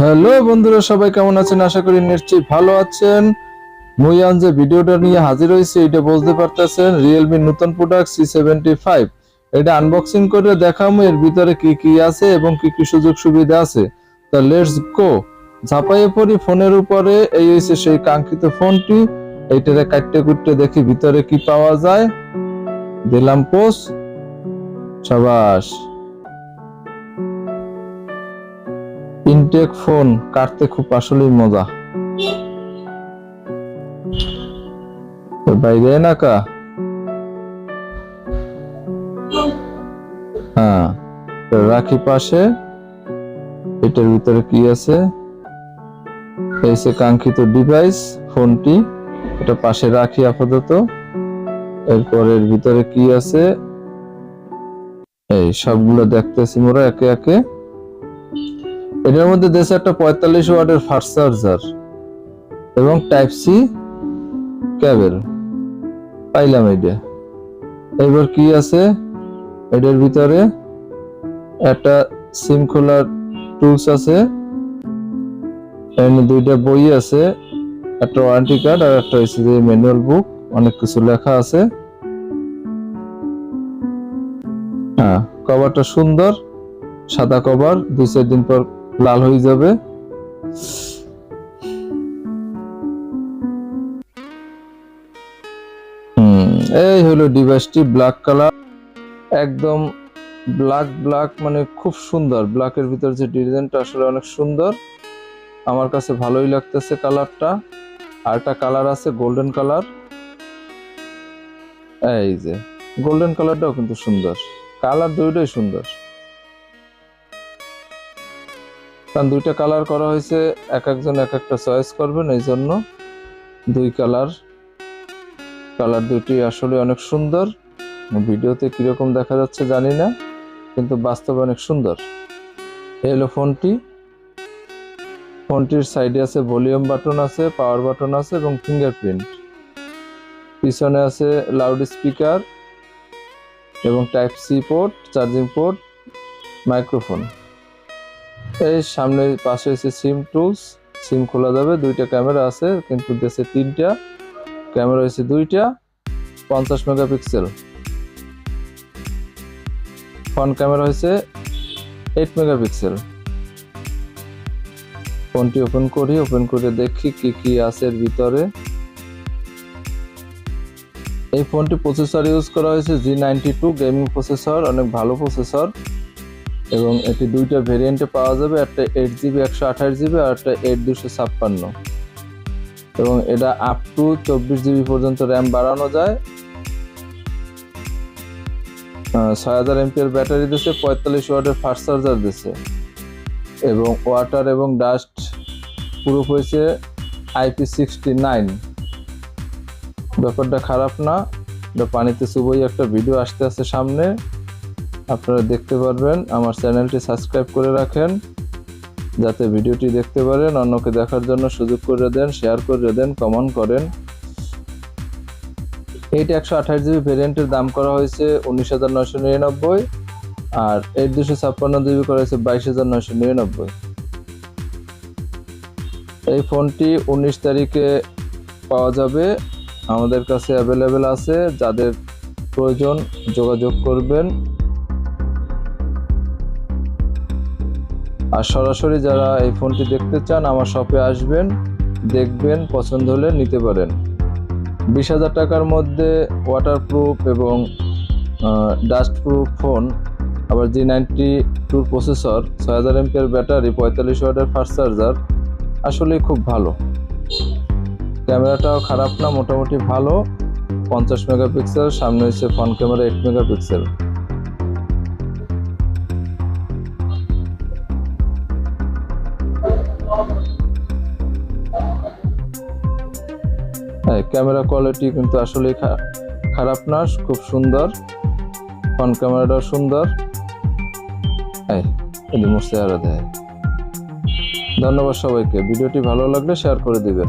Hello বন্ধুরা, সবাই কেমন আছেন? আশা করি নিশ্চয়ই ভালো আছেন। মুইয়ান যে ভিডিওটা নিয়ে হাজির হয়েছে, এটা বুঝতে পারতেছেন রিয়েলমি নতুন প্রোডাক্ট সি সেভেন্টি ফাইভ এটা আনবক্সিং করে দেখামো, এর ভিতরে কি কি আছে এবং কি কি সুযোগ সুবিধা আছে। তা লেটস গো ঝাপাইয়ে পড়ি ফোনের উপরে, এই হয়েছে সেই কাঙ্ক্ষিত ফোনটি। এইটারে কাটতে কুটতে দেখি ভিতরে কি পাওয়া যায়। দিলাম পোস্ট। সাবাস। ইনটেক ফোন কাটতে খুব আসলেই মজা। বাইরে না কা? হ্যাঁ রাখি পাশে। এটার ভিতরে কি আছে? এই কাঙ্ক্ষিত ডিভাইস ফোনটি। এটা পাশে রাখি আপাতত। এরপর এর ভিতরে কি আছে? এই সবগুলো দেখতেছি মোরা একে একে। এটার মধ্যে দেশে একটা পঁয়তাল্লিশ ওয়াটের ফাস্ট চার্জার এবং টাইপ সি ক্যাবেল পাইলাম এটা এবার কি আছে? এটার ভিতরে একটা সিম খোলার টুলস আছে। দুইটা বই আছে, একটা ওয়ারেন্টি কার্ড আর একটা ম্যানুয়াল বুক অনেক কিছু লেখা আছে। হ্যাঁ কভারটা সুন্দর, সাদা কভার দুই চার দিন পর লাল হয়ে যাবে। এই হলো ডিভাইসটি ব্ল্যাক কালার একদম ব্ল্যাক ব্ল্যাক মানে খুব সুন্দর। ব্ল্যাকের ভিতর যে ডিজাইনটা আসলে অনেক সুন্দর। আমার কাছে ভালোই লাগতেছে কালারটা। আর একটা কালার আছে গোল্ডেন কালার এই যে গোল্ডেন কালারটাও কিন্তু সুন্দর। কালার দুইটাই সুন্দর। কারণ দুইটা কালার করা হয়েছে, এক একজন এক একটা চয়েস করবেন, এই জন্য দুই কালার কালার দুটি আসলে অনেক সুন্দর। ভিডিওতে কীরকম দেখা যাচ্ছে জানি না, কিন্তু বাস্তবে অনেক সুন্দর। এই হলো ফোনটি। ফোনটির সাইডে আছে ভলিউম বাটন আছে পাওয়ার বাটন আছে এবং ফিঙ্গারপ্রিন্ট পিছনে আছে লাউড স্পিকার এবং type C port charging port microphone এই সামনে পাশে হচ্ছে সিম টুলস সিম খোলা যাবে, দুইটা ক্যামেরা আছে, কিন্তু দেশে তিনটা, ক্যামেরা হয়েছে দুইটা, পঞ্চাশ মেগাপিক্সেল। ফ্রন্ট ক্যামেরা হয়েছে এইট মেগাপিক্সেল ফোনটি ওপেন করি ওপেন করে দেখি কি কি আছে এর ভিতরে। এই ফোনটি প্রসেসর ইউজ করা হয়েছে G ninety two gaming processor অনেক ভালো প্রসেসর এবং এটি দুইটা ভেরিয়েন্টে পাওয়া যাবে, একটা এইট জিবি একশো আঠাশ জিবি আর একটা এইট দুশো ছাপ্পান্ন। এবং এটা আপ টু চব্বিশ জিবি পর্যন্ত র্যাম বাড়ানো যায়। ছয় হাজার এমপিএর ব্যাটারি দিচ্ছে পঁয়তাল্লিশ ওয়াটের ফাস্ট চার্জার দিচ্ছে এবং ওয়াটার এবং ডাস্ট প্রুফ হয়েছে আইপি সিক্সটি নাইন ব্যাপারটা খারাপ না, এটা পানিতে চুবই একটা ভিডিও আসতে আসতে সামনে। আপনারা দেখতে পারবেন। আমার চ্যানেলটি সাবস্ক্রাইব করে রাখেন, যাতে ভিডিওটি দেখতে পারেন, অন্যকে দেখার জন্য সুযোগ করে দেন, শেয়ার করে দেন, কমেন্ট করেন। এইট একশো আঠাশ জিবি ভেরিয়েন্টের দাম করা হয়েছে উনিশ হাজার নয়শো নিরানব্বই, আর এইট দুশো ছাপ্পান্ন জিবি করা হয়েছে বাইশ হাজার নয়শো নিরানব্বই। এই ফোনটি উনিশ তারিখে পাওয়া যাবে। আমাদের কাছে অ্যাভেলেবেল আছে, যাদের প্রয়োজন যোগাযোগ করবেন। আর সরাসরি যারা এই ফোনটি দেখতে চান, আমার শপে আসবেন, দেখবেন, পছন্দ হলে নিতে পারেন। বিশ হাজার টাকার মধ্যে ওয়াটারপ্রুফ এবং ডাস্ট প্রুফ ফোন আবার জি নাইনটি টুর প্রসেসর ছয় হাজার এমপিয়ার ব্যাটারি, পঁয়তাল্লিশ ওয়াটের ফাস্ট চার্জার আসলেই খুব ভালো। ক্যামেরাটাও খারাপ না, মোটামুটি ভালো। পঞ্চাশ মেগাপিক্সেল, সামনে হচ্ছে ফ্রন্ট ক্যামেরা এইট মেগাপিক্সেল। হ্যাঁ ক্যামেরা কোয়ালিটি কিন্তু আসলেই খারাপ না, খুব সুন্দর। ফ্রন্ট ক্যামেরাটা সুন্দর। হ্যাঁ মোর চেহারা দেয়। ধন্যবাদ সবাইকে। ভিডিওটি ভালো লাগলে শেয়ার করে দিবেন।